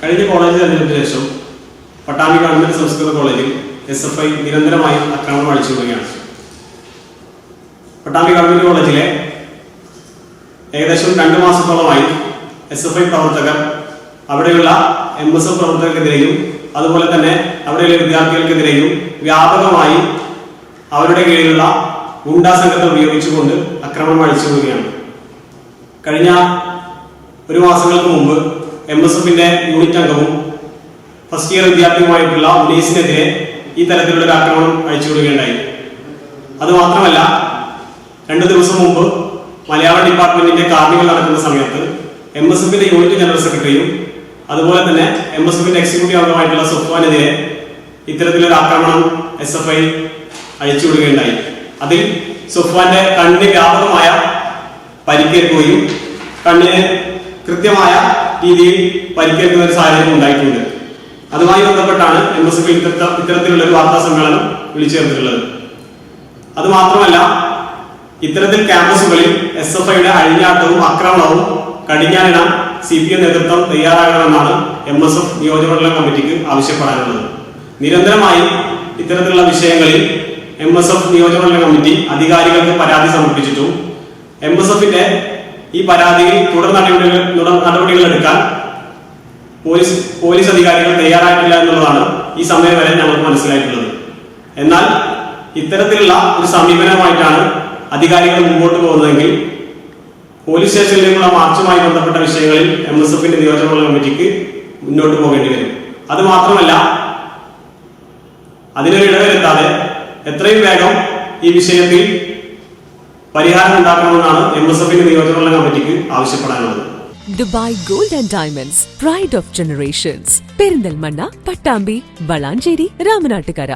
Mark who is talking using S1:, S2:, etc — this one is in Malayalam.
S1: കഴിഞ്ഞ കോളേജ് തെരഞ്ഞെടുപ്പിന് ശേഷം പട്ടാമ്പി ഗവൺമെന്റ് സംസ്കൃത കോളേജിൽ എസ് എഫ് ഐ നിരന്തരമായി ആക്രമണം അഴിച്ചു വരികയാണ് പട്ടാമ്പി ഗവൺമെന്റ് കോളേജിലെ ഏകദേശം രണ്ട് മാസത്തോളമായി എസ് എഫ് ഐ പ്രവർത്തകർ അവിടെയുള്ള എം എസ് എഫ് പ്രവർത്തകർക്കെതിരെയും അതുപോലെ തന്നെ അവിടെയുള്ള വിദ്യാർത്ഥികൾക്കെതിരെയും വ്യാപകമായി അവരുടെ കീഴിലുള്ള ഗുണ്ടാ സംഘത്തെ ഉപയോഗിച്ചുകൊണ്ട് ആക്രമണം അഴിച്ചു വരികയാണ് കഴിഞ്ഞ ഒരു മാസങ്ങൾക്ക് മുമ്പ് എം എസ് എഫിന്റെ യൂണിറ്റ് അംഗവും ഫസ്റ്റ് ഇയർ വിദ്യാർത്ഥിയുമായിട്ടുള്ള ഉനീസിനെതിരെ ഈ തരത്തിലുള്ള ഒരു ആക്രമണം അഴിച്ചുവിടുകയുണ്ടായി അത് മാത്രമല്ല രണ്ടു ദിവസം മുമ്പ് മലയാളം ഡിപ്പാർട്ട്മെന്റിന്റെ കാർണിവൽ നടക്കുന്ന സമയത്ത് എം എസ് എഫിന്റെ യൂണിറ്റ് ജനറൽ സെക്രട്ടറിയും അതുപോലെ തന്നെ എം എസ് എഫിന്റെ എക്സിക്യൂട്ടീവ് അംഗമായിട്ടുള്ള സുഫാനെതിരെ ഇത്തരത്തിലൊരു ആക്രമണം എസ് എഫ് ഐ അഴിച്ചുവിടുകയുണ്ടായി അതിൽ സുഫാന്റെ കണ്ണിന് വ്യാപകമായ പരിക്കേൽക്കുകയും കണ്ണിന് കൃത്യമായ രീതിയിൽ പരിക്കേൽക്കുന്ന ഒരു സാഹചര്യം ഉണ്ടായിട്ടുണ്ട്. അതുമായി ബന്ധപ്പെട്ടാണ് എം എസ് എഫ് ഇത്തരത്തിലുള്ള ഒരു വാർത്താ സമ്മേളനം വിളിച്ചു ചേർത്തിട്ടുള്ളത് അത് മാത്രമല്ല ഇത്തരത്തിൽ ക്യാമ്പസുകളിൽ എസ് എഫ് ഐയുടെ അഴിഞ്ഞാട്ടവും ആക്രമണവും കടിഞ്ഞാനിടാൻ സി പി എം നേതൃത്വം തയ്യാറാകണമെന്നാണ് എം എസ് എഫ് നിയോജകമണ്ഡലം കമ്മിറ്റിക്ക് ആവശ്യപ്പെടാനുള്ളത്. നിരന്തരമായി ഇത്തരത്തിലുള്ള വിഷയങ്ങളിൽ എം എസ് എഫ് നിയോജകമണ്ഡല കമ്മിറ്റി അധികാരികൾക്ക് പരാതി സമർപ്പിച്ചിട്ടും എം എസ് എഫിന്റെ ഈ പരാതിയിൽ തുടർ നടപടികൾ തുടർ നടപടികൾ എടുക്കാൻ പോലീസ് പോലീസ് അധികാരികൾ തയ്യാറായിട്ടില്ല എന്നുള്ളതാണ് ഈ സമയം വരെ ഞങ്ങൾക്ക് മനസ്സിലായിട്ടുള്ളത്. എന്നാൽ ഇത്തരത്തിലുള്ള ഒരു സമീപനമായിട്ടാണ് അധികാരികൾ മുമ്പോട്ട് പോകുന്നതെങ്കിൽ പോലീസ് സ്റ്റേഷനിലേക്കുള്ള മാർച്ചുമായി ബന്ധപ്പെട്ട വിഷയങ്ങളിൽ എം എസ് എഫിന്റെ നിയോജകമണ്ഡല കമ്മിറ്റിക്ക് മുന്നോട്ട് പോകേണ്ടി വരും. അത് മാത്രമല്ല അതിനൊരു ഇടവരുത്താതെ എത്രയും വേഗം ഈ വിഷയത്തിൽ പരിഹാരം ഉണ്ടാക്കണമെന്നാണ് എം എസ് എഫിന്റെ നിയോജകമണ്ഡല കമ്മിറ്റിക്ക് ആവശ്യപ്പെടാനുള്ളത്.
S2: Dubai gold and diamonds pride of generations Perinthalmanna Pattambi Valanchery Ramanattukara.